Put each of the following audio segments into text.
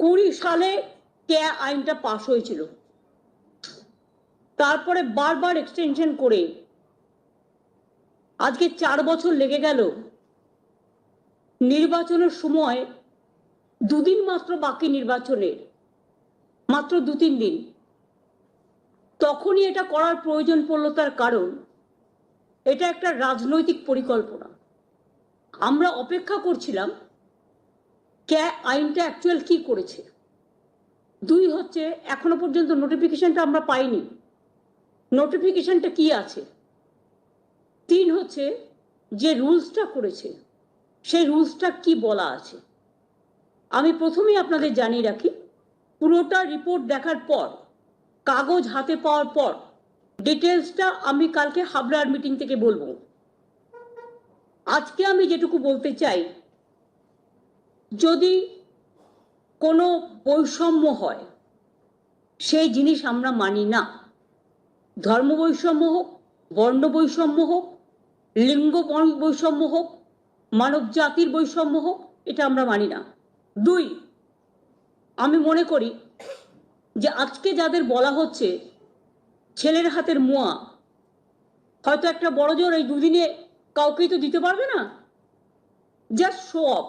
কুড়ি সালে কে আইনটা পাশ হয়েছিল। তারপরে বারবার এক্সটেনশন করে আজকে চার বছর লেগে গেল নির্বাচনের সময় দুদিন মাত্র বাকি নির্বাচনের মাত্র দু তিন দিন। তখনই এটা করার প্রয়োজন পড়ল তার কারণ, এটা একটা রাজনৈতিক পরিকল্পনা। আমরা অপেক্ষা করছিলাম কে আইনটা অ্যাকচুয়াল কি করেছে? দুই হচ্ছে, এখনও পর্যন্ত নোটিফিকেশনটা আমরা পাইনি। নোটিফিকেশনটা কি আছে? তিন হচ্ছে, যে রুলসটা করেছে, সেই রুলসটা কি বলা আছে? আমি প্রথমেই আপনাদের জানিয়ে রাখি, পুরোটা রিপোর্ট দেখার পর, কাগজ হাতে পাওয়ার পর ডিটেলসটা আমি কালকে হাবড়ার মিটিং থেকে বলব। আজকে আমি যেটুকু বলতে চাই যদি কোনো বৈষম্য হয়, সেই জিনিস আমরা মানি না। ধর্ম বৈষম্য হোক, বর্ণ বৈষম্য হোক, লিঙ্গ বৈষম্য হোক, মানব জাতির বৈষম্য হোক, এটা আমরা মানি না। দুই, আমি মনে করি যে আজকে যাদের বলা হচ্ছে ছেলের হাতের মোয়া, হয়তো একটা বড় জোর এই দুদিনে কাউকেই তো দিতে পারবে না। জাস্ট শো অফ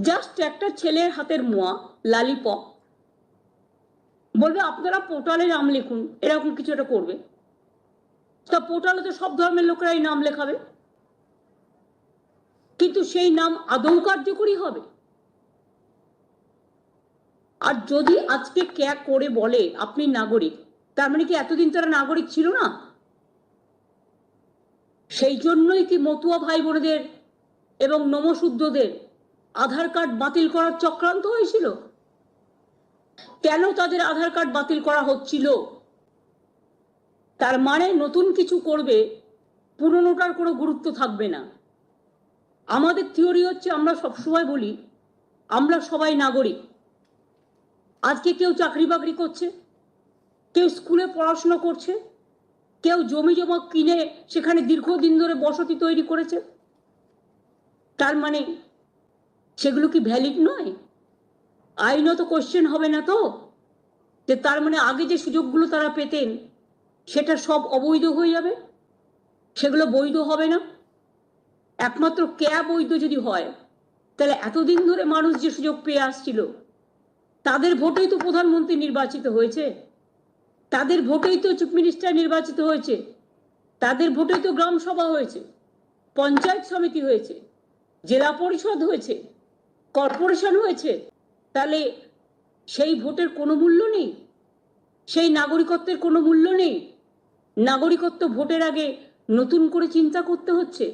জাস্ট একটা ছেলের হাতের মোয়া লালিপপ বলবে, আপনারা পোর্টালে নাম লিখুন, এরকম কিছু একটা করবে। তা পোর্টালে তো সব ধর্মের লোকেরাই নাম লেখাবে। কিন্তু সেই নাম আদৌ কার্যকরী হবে? আর যদি আজকে ক্যা করে বলে, আপনি নাগরিক, তার মানে কি এতদিন তারা নাগরিক ছিল না? সেই জন্যই কি মতুয়া ভাই বোনদের এবং নমশুদ্ধদের আধার কার্ড বাতিল করার চক্রান্ত হয়েছিল? কেন তাদের আধার কার্ড বাতিল করা হচ্ছিল? তার মানে নতুন কিছু করবে, পুরনোটার কোনো গুরুত্ব থাকবে না। আমাদের থিওরি হচ্ছে আমরা সবসময় বলি, আমরা সবাই নাগরিক। আজকে কেউ চাকরি বাকরি করছে, কেউ স্কুলে পড়াশোনা করছে, কেউ জমি জমা কিনে সেখানে দীর্ঘদিন ধরে বসতি তৈরি করেছে। তার মানে সেগুলো কি ভ্যালিড নয়? আইনত কোশ্চেন হবে না তো? যে তার মানে আগে যে সুযোগগুলো তারা পেতেন, সেটা সব অবৈধ হয়ে যাবে? সেগুলো বৈধ হবে না? একমাত্র ক্যাব বৈধ যদি হয়, তাহলে এতদিন ধরে মানুষ যে সুযোগ পেয়ে আসছিল, তাদের ভোটেই তো প্রধানমন্ত্রী নির্বাচিত হয়েছে। তাদের ভোটেই তো চিফ মিনিস্টার নির্বাচিত হয়েছে। তাদের ভোটেই তো গ্রাম সভা হয়েছে, পঞ্চায়েত সমিতি হয়েছে, জেলা পরিষদ হয়েছে। কর্পোরেশন হয়েছে, তাহলে সেই ভোটের কোনো মূল্য নেই? সেই নাগরিকত্বের কোনো মূল্য নেই? নাগরিকত্ব ভোটের আগে নতুন করে চিন্তা করতে হচ্ছে?